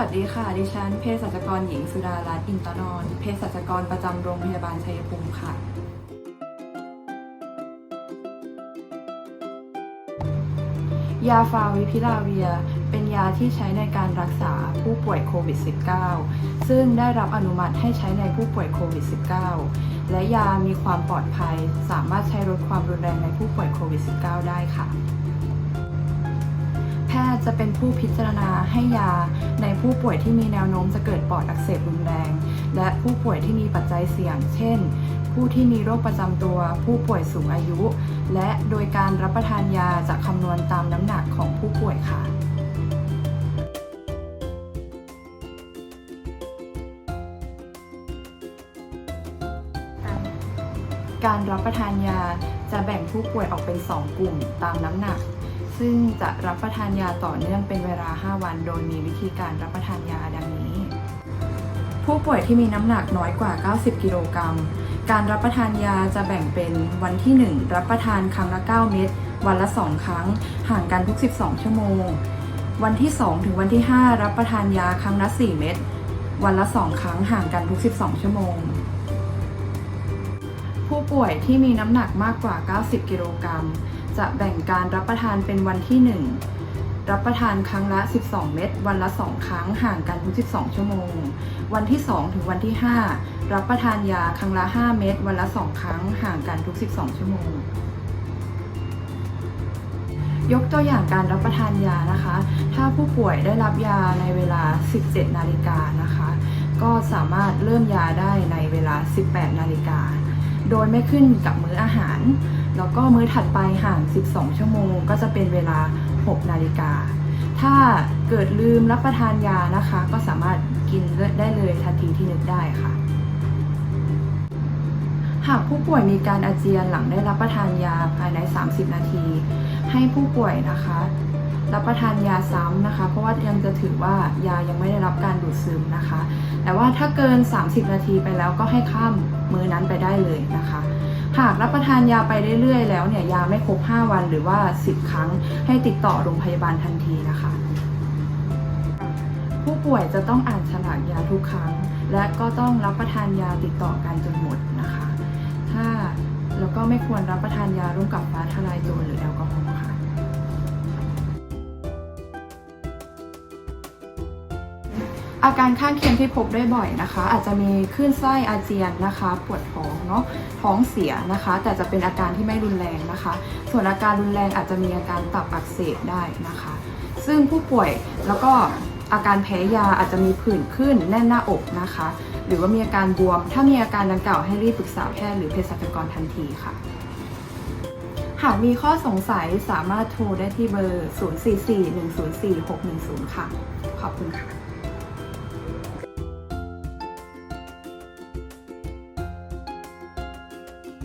วัสดีค่ะ ดิฉันเภสัชกรหญิงสุดารัตน์อินตนอนเภสัชกรประจำโรงพยาบาลชัยภูมิค่ะ ยาฟาวิพิลาเวีย เป็นยาที่ใช้ในการรักษาผู้ป่วยโควิด -19 ซึ่งได้รับอนุมัติให้ใช้ในผู้ป่วยโควิด -19 และยามีความปลอดภัย สามารถใช้ลดความรุนแรงในผู้ป่วยโควิด -19 ได้ค่ะ จะเป็นผู้พิจารณาให้ยาในผู้ป่วยที่มีแนวโน้มจะเกิดปอดอักเสบรุนแรง และผู้ป่วยที่มีปัจจัยเสี่ยง เช่น ผู้ที่มีโรคประจำตัว ผู้ป่วยสูงอายุ และโดยการรับประทานยาจะคำนวณตามน้ำหนักของผู้ป่วยค่ะการรับประทานยาจะแบ่งผู้ป่วยออกเป็น 2 กลุ่มตามน้ำหนัก ซึ่งจะรับประทานยาต่อเนื่องเป็นเวลา 5 วัน โดยมีวิธีการรับประทานยาดังนี้ ผู้ป่วยที่มีน้ำหนักน้อยกว่า 90 กิโลกรัม การรับประทานยาจะแบ่งเป็นวันที่ 1 รับประทานครั้งละ 9 เม็ด วันละ 2 ครั้ง ห่างกันทุก 12 ชั่วโมง วันที่ 2 ถึงวันที่ 5 รับประทานยาครั้งละ 4 เม็ด วันละ 2 ครั้ง ห่างกันทุก 12 ชั่วโมงผู้ป่วยที่มีน้ำหนักมากกว่า 90 กิโลกรัม จะแบ่งการรับประทานเป็นวันที่ 1 รับประทานครั้งละ 12 เม็ดวันละ 2 ครั้งห่างกันทุก 12 ชั่วโมง วันที่ 2 ถึงวันที่ 5 รับประทานยาครั้งละ 5 เม็ดวันละ 2 ครั้งห่างกันทุก 12 ชั่วโมงยกตัวอย่างการรับประทานยานะคะ ถ้าผู้ป่วยได้รับยาในเวลา 17 นาฬิกานะคะ ก็สามารถเริ่มยาได้ในเวลา 18 นาฬิกา โดยไม่ขึ้นกับมื้ออาหาร แล้วก็มื้อถัดไปห่าง 12 ชั่วโมง ก็จะเป็นเวลา 6 นาฬิกา ถ้าเกิดลืมรับประทานยานะคะ ก็สามารถกินได้เลยทันทีที่นึกได้ค่ะ หากผู้ป่วยมีการอาเจียนหลังได้รับประทานยาภายใน 30 นาที ให้ผู้ป่วยนะคะ รับประทานยาซ้ำนะคะ เพราะว่ายังจะถือว่ายายังไม่ได้รับการดูดซึมนะคะ แต่ว่าถ้าเกิน 30 นาทีไปแล้วก็ให้ข้ามมื้อนั้นไปได้เลยนะคะ หากรับประทานยาไปเรื่อยๆ แล้วเนี่ยยาไม่ครบ 5 วันหรือว่า 10 ครั้ง ให้ติดต่อโรงพยาบาลทันทีนะคะ ผู้ป่วยจะต้องอ่านฉลากยาทุกครั้ง และก็ต้องรับประทานยาติดต่อกันจนหมดนะคะ ถ้าแล้วก็ไม่ควรรับประทานยาร่วมกับฟ้าทลายโจรหรือแอลกอฮอล์ค่ะ อาการข้างเคียงที่พบได้บ่อยนะคะ อาจจะมีคลื่นไส้อาเจียนนะคะ ปวดท้องเนาะท้องเสียนะคะ แต่จะเป็นอาการที่ไม่รุนแรงนะคะ ส่วนอาการรุนแรงอาจจะมีอาการตับอักเสบได้นะคะ ซึ่งผู้ป่วยแล้วก็อาการแพ้ยาอาจจะมีผื่นขึ้นแน่นหน้าอกนะคะ หรือว่ามีอาการบวม ถ้ามีอาการดังกล่าวให้รีบปรึกษาแพทย์หรือเภสัชกรทันทีค่ะ หากมีข้อสงสัยสามารถโทรได้ที่เบอร์ 044-104-610 ค่ะ ขอบคุณค่ะ